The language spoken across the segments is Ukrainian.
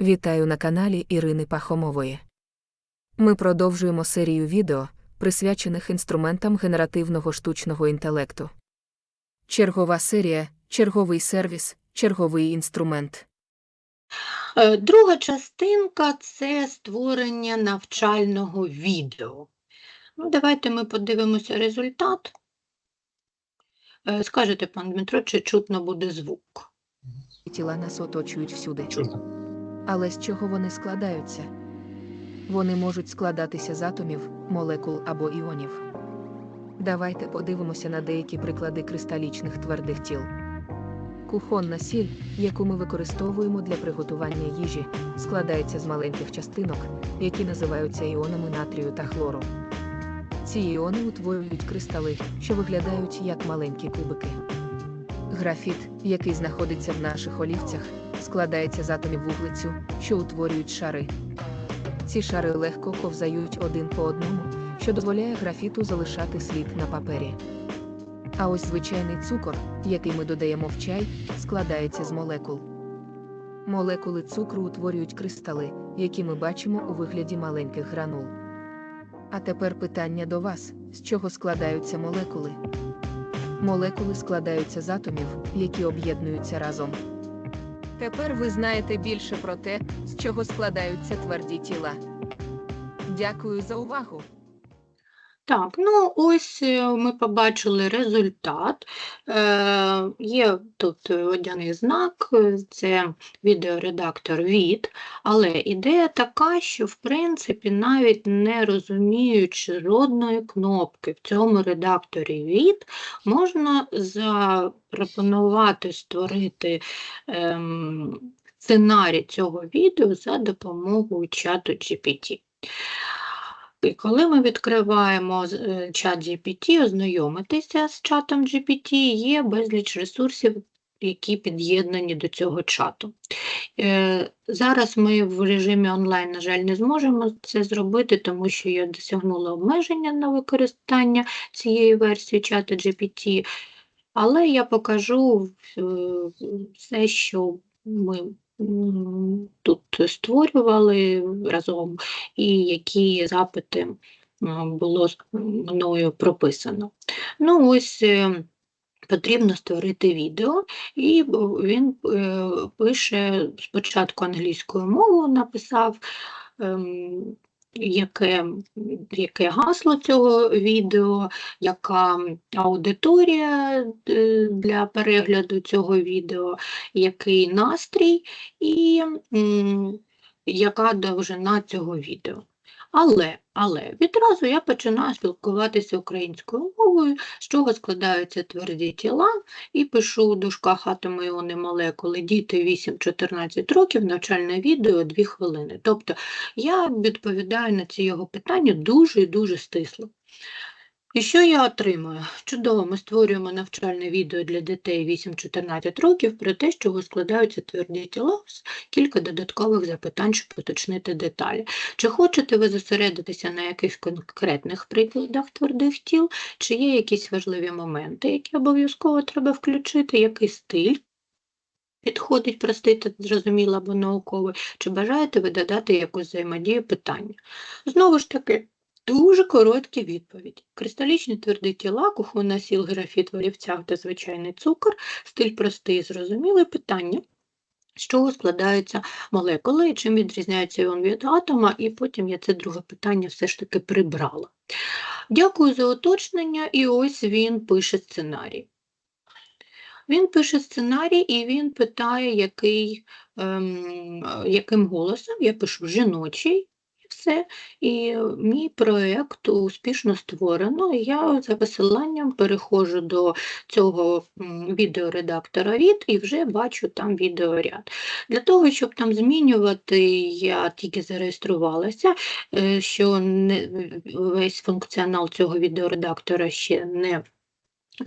Вітаю на каналі Ірини Пахомової. Ми продовжуємо серію відео, присвячених інструментам генеративного штучного інтелекту. Чергова серія, черговий сервіс, черговий інструмент. Е, Друга частинка це створення навчального відео. Ну, давайте ми подивимося результат. Е, Скажете, пан Дмитро, чи чутно буде звук? Тіла нас оточують всюди. Чутно. Але з чого вони складаються? Вони можуть складатися з атомів, молекул або іонів. Давайте подивимося на деякі приклади кристалічних твердих тіл. Кухонна сіль, яку ми використовуємо для приготування їжі, складається з маленьких частинок, які називаються іонами натрію та хлору. Ці іони утворюють кристали, що виглядають як маленькі кубики. Графіт, який знаходиться в наших олівцях, складається з атомів вуглецю, що утворюють шари. Ці шари легко ковзають один по одному, що дозволяє графіту залишати слід на папері. А ось звичайний цукор, який ми додаємо в чай, складається з молекул. Молекули цукру утворюють кристали, які ми бачимо у вигляді маленьких гранул. А тепер питання до вас: з чого складаються молекули? Молекули складаються з атомів, які об'єднуються разом. Тепер ви знаєте більше про те, з чого складаються тверді тіла. Дякую за увагу! Так, ну ось е, ми побачили результат. Е, є тут е, водяний знак, е, це відеоредактор від, але ідея така, що в принципі навіть не розуміючи жодної кнопки в цьому редакторі від, можна запропонувати створити ем, сценарій цього відео за допомогою чату GPT. І коли ми відкриваємо е, чат GPT, ознайомитися з чатом GPT, є безліч ресурсів, які під'єднані до цього чату. Е, Зараз ми в режимі онлайн, на жаль, не зможемо це зробити, тому що я досягнула обмеження на використання цієї версії чату GPT, але я покажу е, все, що ми тут створювали разом і які запити було мною прописано. Ну, ось е, потрібно створити відео, і він е, пише спочатку англійською мовою, написав. Яке, яке гасло цього відео, яка аудиторія е, для перегляду цього відео, який настрій і м, яка довжина цього відео. Але, але відразу я починаю спілкуватися українською мовою, з чого складаються тверді тіла, і пишу у дужках атоми іони молекули, діти 8-14 років, навчальне відео 2 хвилини. Тобто я відповідаю на ці його питання дуже і дуже стисло. І що я отримую? Чудово, ми створюємо навчальне відео для дітей 8-14 років про те, з чого складаються тверді тіла, з кілька додаткових запитань, щоб уточнити деталі. Чи хочете ви зосередитися на якихось конкретних прикладах твердих тіл, чи є якісь важливі моменти, які обов'язково треба включити, який стиль? Підходить простий та зрозуміло або науковий, чи бажаєте ви додати якусь взаємодію питання? Знову ж таки, Дуже короткі відповіді. Кристалічні тверді тіла, кухонна сіл, графіт в олівцях та звичайний цукор, стиль простий і зрозумілий питання, з чого складаються молекули і чим відрізняється іон від атома, і потім я це друге питання все ж таки прибрала. Дякую за уточнення, і ось він пише сценарій. Він пише сценарій і він питає, який, ем, яким голосом я пишу жіночий, все. І мій проєкт успішно створено. Я за посиланням переходжу до цього відеоредактора від і вже бачу там відеоряд. Для того, щоб там змінювати, я тільки зареєструвалася, е, що не, весь функціонал цього відеоредактора ще не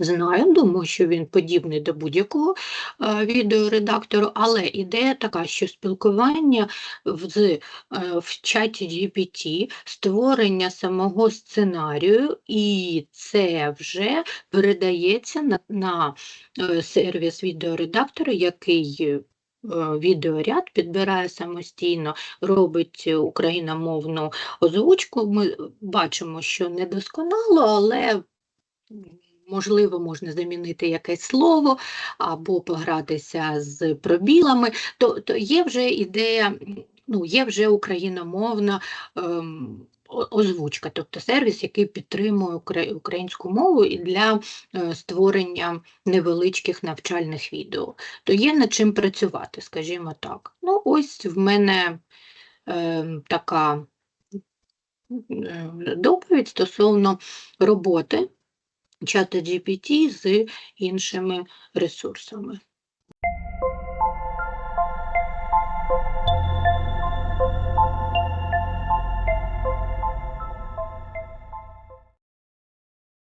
Знаю, думаю, що він подібний до будь-якого е, відеоредактору, але ідея така, що спілкування в, е, в чаті GPT, створення самого сценарію, і це вже передається на, на е, сервіс відеоредактора, який відеоряд, підбирає самостійно, робить е, україномовну озвучку. Ми бачимо, що недосконало, але можливо можна замінити якесь слово або погратися з пробілами. То, то є вже ідея, ну, є вже україномовна ем, озвучка, тобто сервіс, який підтримує українську мову і для е, створення невеличких навчальних відео. То є над чим працювати, скажімо так. Ну, ось в мене е, така доповідь стосовно роботи чата GPT з іншими ресурсами.